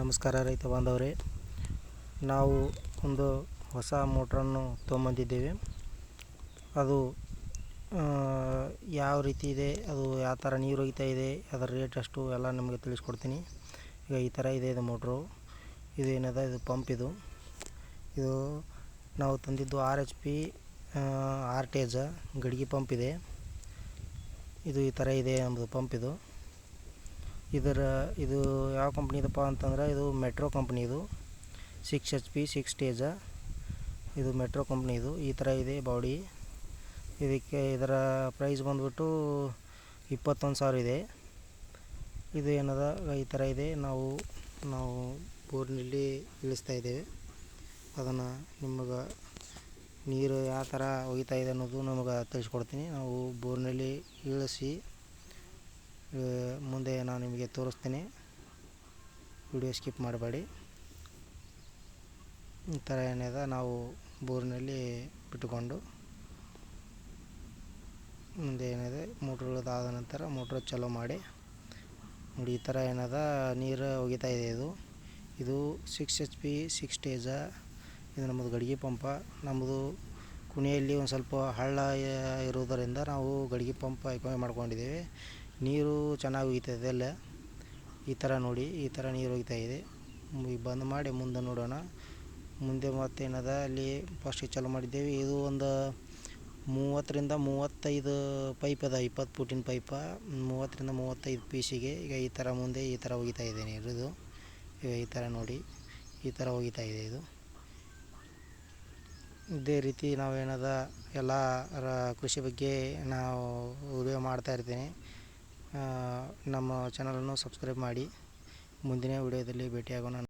ನಮಸ್ಕಾರ ರೈತ ಬಾಂಧವರೇ. ನಾವು ಒಂದು ಹೊಸ ಮೋಟ್ರನ್ನು ತೊಗೊಂಬಂದಿದ್ದೇವೆ. ಅದು ಯಾವ ರೀತಿ ಇದೆ, ಅದು ಯಾವ ಥರ ನೀರು ಹೋಗ್ತಾ ಇದೆ, ಅದರ ರೇಟ್ ಅಷ್ಟು ಎಲ್ಲ ನಿಮಗೆ ತಿಳಿಸ್ಕೊಡ್ತೀನಿ. ಈಗ ಈ ಥರ ಇದೆ ಇದು ಮೋಟ್ರು. ಇದು ಏನದ, ಇದು ಪಂಪ್ ಇದು. ಇದು ನಾವು ತಂದಿದ್ದು ಆರ್ ಎಚ್ ಪಿ ಆರ್ಟೇಜ, ಗಡಿಗೆ ಪಂಪ್ ಇದೆ. ಇದು ಈ ಥರ ಇದೆ ಎಂಬುದು ಪಂಪ್ ಇದು. ಇದರ, ಇದು ಯಾವ ಕಂಪ್ನಿದಪ್ಪ ಅಂತಂದ್ರೆ ಇದು ಮೆಟ್ರೋ ಕಂಪ್ನಿ ಇದು. Six H P six stage ಇದು ಮೆಟ್ರೋ ಕಂಪ್ನಿ ಇದು. ಈ ಥರ ಇದೆ ಬಾಡಿ ಇದಕ್ಕೆ ಇದರ ಪ್ರೈಸ್ ಬಂದ್ಬಿಟ್ಟು ಇಪ್ಪತ್ತೊಂದು ಸಾವಿರ ಇದೆ. ಇದು ಏನದ? ಈ ಥರ ಇದೆ. ನಾವು ನಾವು ಬೋರ್ನಲ್ಲಿ ಇಳಿಸ್ತಾ ಇದ್ದೇವೆ. ಅದನ್ನು ನಿಮಗೆ ನೀರು ಯಾವ ಥರ ಒಯ್ತಾ ಇದೆ ಅನ್ನೋದು ನಮಗೆ ತಿಳಿಸ್ಕೊಡ್ತೀನಿ. ನಾವು ಬೋರ್ನಲ್ಲಿ ಇಳಿಸಿ ಮುಂದೆ ನಾನು ನಿಮಗೆ ತೋರಿಸ್ತೀನಿ. ವಿಡಿಯೋ ಸ್ಕಿಪ್ ಮಾಡಬೇಡಿ. ಈ ಥರ ಏನಿದೆ, ನಾವು ಬೋರ್ನಲ್ಲಿ ಬಿಟ್ಟುಕೊಂಡು ಮುಂದೆ ಏನಿದೆ ಮೋಟ್ರ್ಗಳದಾದ ನಂತರ ಮೋಟ್ರ್ ಚಾಲೂ ಮಾಡಿ. ನೋಡಿ, ಈ ಥರ ಏನಿದೆ, ನೀರು ಒಗಿತಾ ಇದೆ ಇದು. ಇದು six H P six stage ಇದು ನಮ್ಮದು ಗಡಿಗೆ ಪಂಪ. ನಮ್ಮದು ಕುಣಿಯಲ್ಲಿ ಒಂದು ಸ್ವಲ್ಪ ಹಳ್ಳ ಇರುವುದರಿಂದ ನಾವು ಗಡಿಗೆ ಪಂಪ್ ಆಯ್ಕೆ ಮಾಡ್ಕೊಂಡಿದ್ದೇವೆ. ನೀರು ಚೆನ್ನಾಗಿ ಒಗಿತದೆ ಅಲ್ಲೇ ಈ ಥರ ನೋಡಿ, ಈ ಥರ ನೀರು ಹೋಗ್ತಾ ಇದೆ. ಬಂದ್ ಮಾಡಿ ಮುಂದೆ ನೋಡೋಣ. ಮುಂದೆ ಮತ್ತೇನದ, ಅಲ್ಲಿ ಫಸ್ಟಿಗೆ ಚಾಲೂ ಮಾಡಿದ್ದೇವೆ. ಇದು ಒಂದು ಮೂವತ್ತರಿಂದ ಮೂವತ್ತೈದು ಪೈಪ್ ಅದ, ಇಪ್ಪತ್ತು ಫೂಟಿನ ಪೈಪ ಮೂವತ್ತರಿಂದ ಮೂವತ್ತೈದು ಪೀಸಿಗೆ ಈಗ ಈ ಥರ ಮುಂದೆ ಈ ಥರ ಹೋಗ್ತಾ ಇದೆ ನೀರು ಇದು ಈಗ ಈ ಥರ ನೋಡಿ, ಈ ಥರ ಹೋಗ್ತಾ ಇದೆ ಇದು. ಇದೇ ರೀತಿ ನಾವೇನದ, ಎಲ್ಲ ಕೃಷಿ ಬಗ್ಗೆ ನಾವು ವಿಡಿಯೋ ಮಾಡ್ತಾ ಇರ್ತೀನಿ. ನಮ್ಮ ಚಾನಲನ್ನು ಸಬ್ಸ್ಕ್ರೈಬ್ ಮಾಡಿ. ಮುಂದಿನ ವಿಡಿಯೋದಲ್ಲಿ ಭೇಟಿಯಾಗೋಣ.